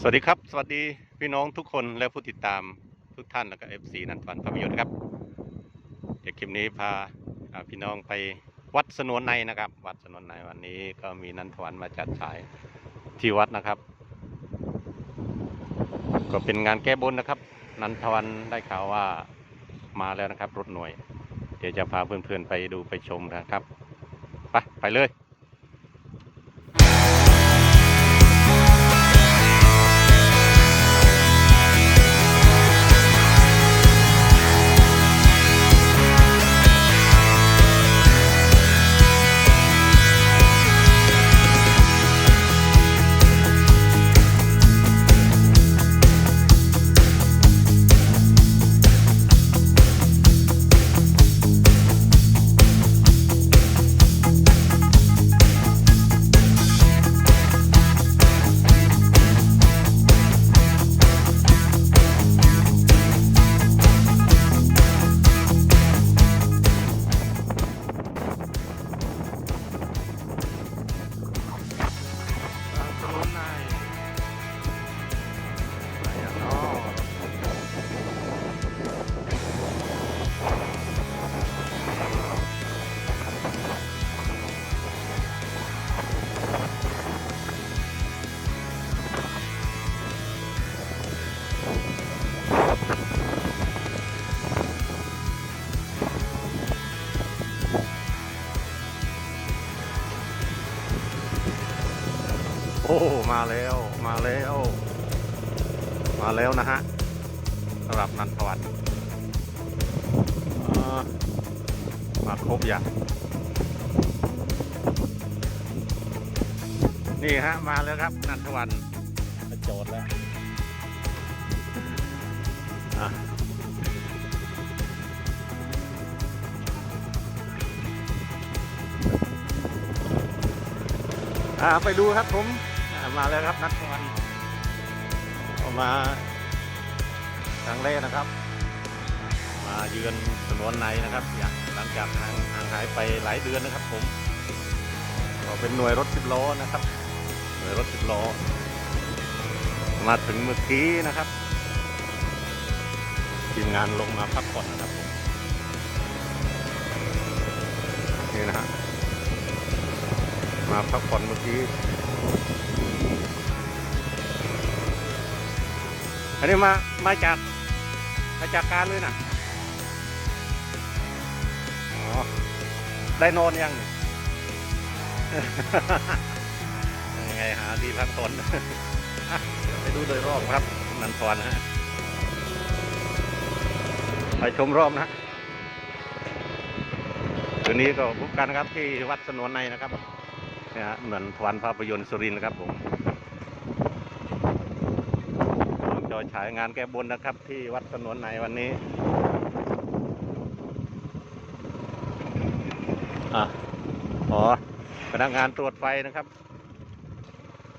สวัสดีครับ สวัสดีพี่น้องทุกคนและผู้ติดตามทุกท่านแล้วก็เอฟซีนันฟันภาพยนตร์ครับ เดี๋ยวคลิปนี้พาอ่าพี่น้องไปวัดสนวนในนะครับ วัดสนวนในวันนี้ก็มีนันทวันมาจัดฉายที่วัดนะครับ ก็เป็นงานแก้บนนะครับ นันทวันได้ข่าวว่ามาแล้วนะครับ รถหน่วย เดี๋ยวจะพาเพื่อนๆไปดูไปชมนะครับไปไปเลย โอ้ มาแล้ว มาแล้ว มาแล้วนะฮะสำหรับนันทวัฒน์อ่ามาครบอย่างนี่ฮะ มาแล้วครับ นันทวันมาโจทย์แล้วอะอ่าไปดูครับผมอ่า มาแล้วครับนัทวันออกมาครั้งแรกนะครับ มาเยือนสนวนในนะครับอย่างหลังจากห่างห่างหายไปหลายเดือนนะครับ ผมก็เป็นหน่วยรถสิบล้อนะครับ หน่วยรถสิบล้อ มาถึงเมื่อกี้นะครับทีมงานลงมาพักผ่อนนะครับผมนี่นะฮะมาพักผ่อนเมื่อกี้ อันนี้มา มาจาก มาจากการเลยนะอ๋อ ได้นอนยังยังไงหาที่พักผ่อนอะเดี๋ยวไปดูโดยรอบครับ นันทรนะฮะ ไปชมรอบนะฮะคืนนี้ก็พบกันนะครับที่วัดสนวนในนะครับเนี่ยฮะเหมือนทวันภาพยนตร์สุรินทร์นะครับผมลงจอฉายงานแก้บนนะครับ ที่วัดสนวนในวันนี้อะอ๋อพนักงานตรวจไฟนะครับ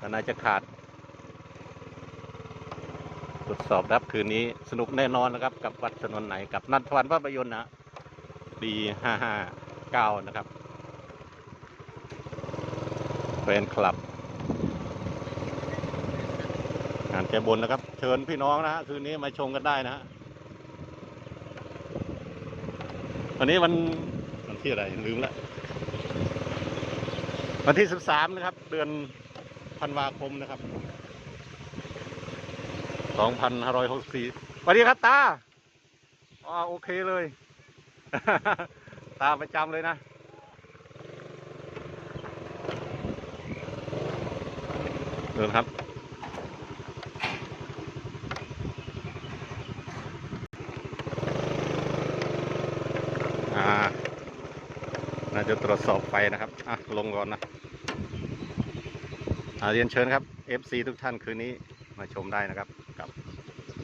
ก็น่าจะขาด ตรวจสอบรับคืนนี้สนุกแน่นอนนะครับ กับวัดสนนไหนกับนัทวันภาพยนตร์นะปีห้าห้าเก้านะครับ นคลับ งานแก้บนนะครับ เชิญพี่น้องนะฮะคืนนี้มาชมกันได้นะฮะวันนี้วันวันที่อะไรลืมละวันที่สิบสามนะครับ เดือนธันวาคมนะครับสองพันห้าร้อยหกสี่สวัสดีครับตาอ๋อโอเคเลย ตาประจำเลยนะ ดินครับ อ่า น่าจะตรวจสอบไฟนะครับ อะ ลงก่อนนะ อ่าเรียนเชิญครับ FC ทุกท่านคืนนี้มาชมได้นะครับ กับ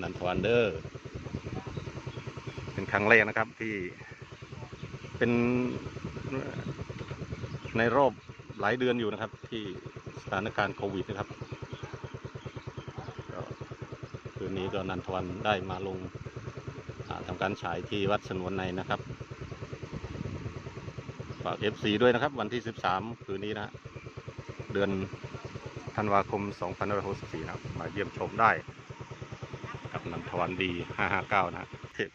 นันทวันเดอร์ เป็นครั้งแรกนะครับที่เป็นในรอบหลายเดือนอยู่นะครับ ที่สถานการณ์โควิดนะครับก็คื นี้ก็นันทวันได้มาลงอ่าทำการฉายที่วัดสนวนในนะครับ ฝาก FC ด้วยนะครับ วันที่ 13 คืนนี้นะเดือนธันวาคม2564นะครับมาเยี่ยมชมได้ กับนันทวันดี559 นะฮะเทพ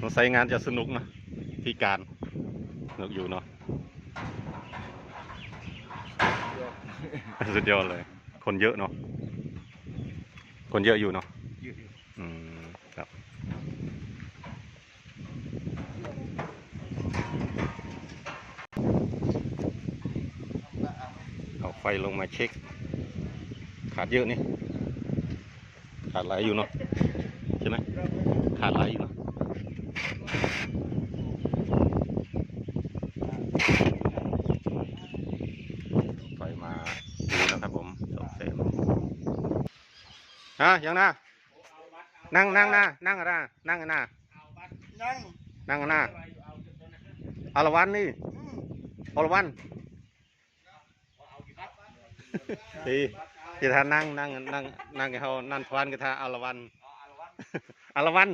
สงสัยงานจะสนุกนะ ที่การสนุกอยู่เนาะ สุดยอดเลย คนเยอะเนาะ คนเยอะอยู่เนาะอืมครับ เอาไฟลงมาเช็ค ขาดเยอะนี่ ขาดหลายอยู่เนาะ ใช่ไหม ขาดหลายอยู่เนาะ ไฟมาดูนะครับผมสองเซน ฮะยังนะนั่งนั่งนะนั่งอะนะนั่งอะนะนั่งนั่งอะนะอารวันนี่อืมอรวันทีที่ท่านั่งนั่งนั่งนั่งให้เขานั่นทวันก็ท่าอารวันอารวัน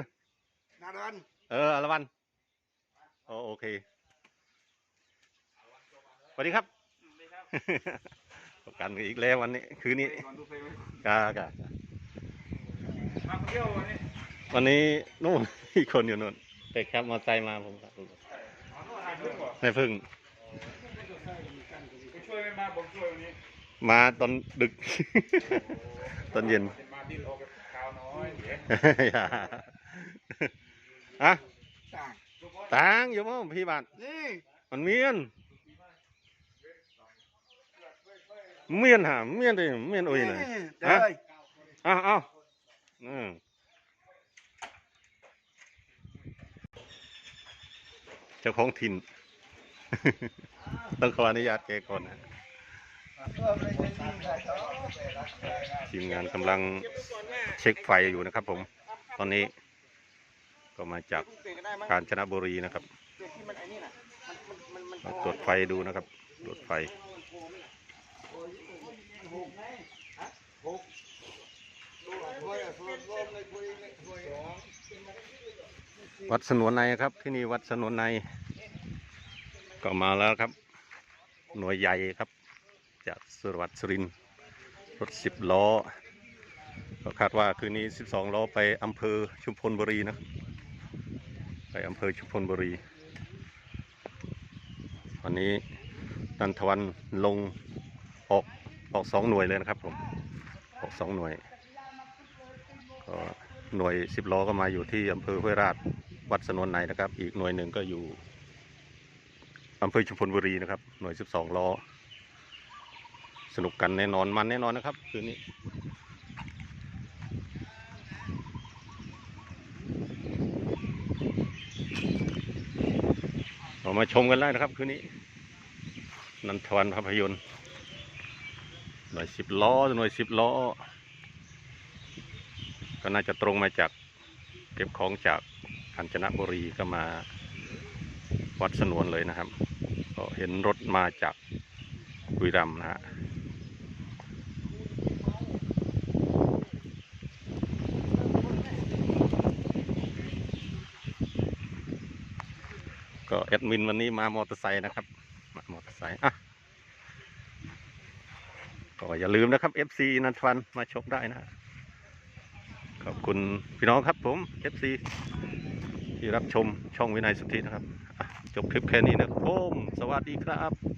นารันเอออารวันโอโอเคสวัสดีครับพบกันอีกแล้ววันนี้คืนนี้ก่อนดูไฟไหมกากา มาเที่ยววันนี้วันนี้นู่น อีกคนอยู่นู่นไปแคปมอเตอร์ไซค์มาผมครับอ๋อถ่ายรูปก่อนไม่พึ่งไปช่วยไม่มาผมช่วยวันนี้มาตอนดึก ตอนเย็นเป็นมาดิ้นออกกับข้าวน้อยเดี๋ยวอย่าอะต่างต่างอยู่มั้งพี่บาทนี่มันเมียน เมียนหาเมียนเลยเมียนโอ้ยเลยเดี๋ยวเลยอ้าวอ้าว อืมเจ้าของถิ่น ต้องขออนุญาตแกก่อนนะทีมงานกำลังเช็คไฟอยู่นะครับผม ตอนนี้ ก็มาจากกาญจนบุรีนะครับมาตรวจไฟดูนะครับ ตรวจไฟ วัดสนวนในครับ ที่นี่วัดสนวนใน ก็มาแล้วครับ หน่วยใหญ่ครับ จากสุรวัตสุรินทร์รถสิบล้อก็คาดว่าคืนนี้สิบสองล้อไปอำเภอชุมพลบุรีนะไปอำเภอชุมพลบุรีวันนี้นันทวันลงออกออกสองหน่วยเลยนะครับผมออกสองหน่วย ก็หน่วยสิบล้อก็มาอยู่ที่อำเภอห้วยราชวัดสนวนในนะครับ อีกหน่วยหนึ่งก็อยู่อำเภอชุมพลบุรีนะครับ หน่วยสิบสองล้อ สนุกกันแน่นอนมันแน่นอนนะครับคืนนี้เรามาชมกันได้นะครับคืนนี้ นันทวันภาพยนตร์หน่วยสิบล้อหน่วยสิบล้อ ก็น่าจะตรงมาจากเก็บของจากกาญจนบุรีก็มาวัดสนวนเลยนะครับ ก็เห็นรถมาจากบุรีรัมย์นะฮะก็แอดมินวันนี้มามอเตอร์ไซค์นะครับมามอเตอร์ไซค์อะก็อย่าลืมนะครับ FC นันทวันมาชมได้นะฮะ อบคุณพี่น้องครับผม FC ที่รับชมช่องวินัยสุทธินะครับ จบคลิปแค่นี้นะครับผมสวัสดีครับ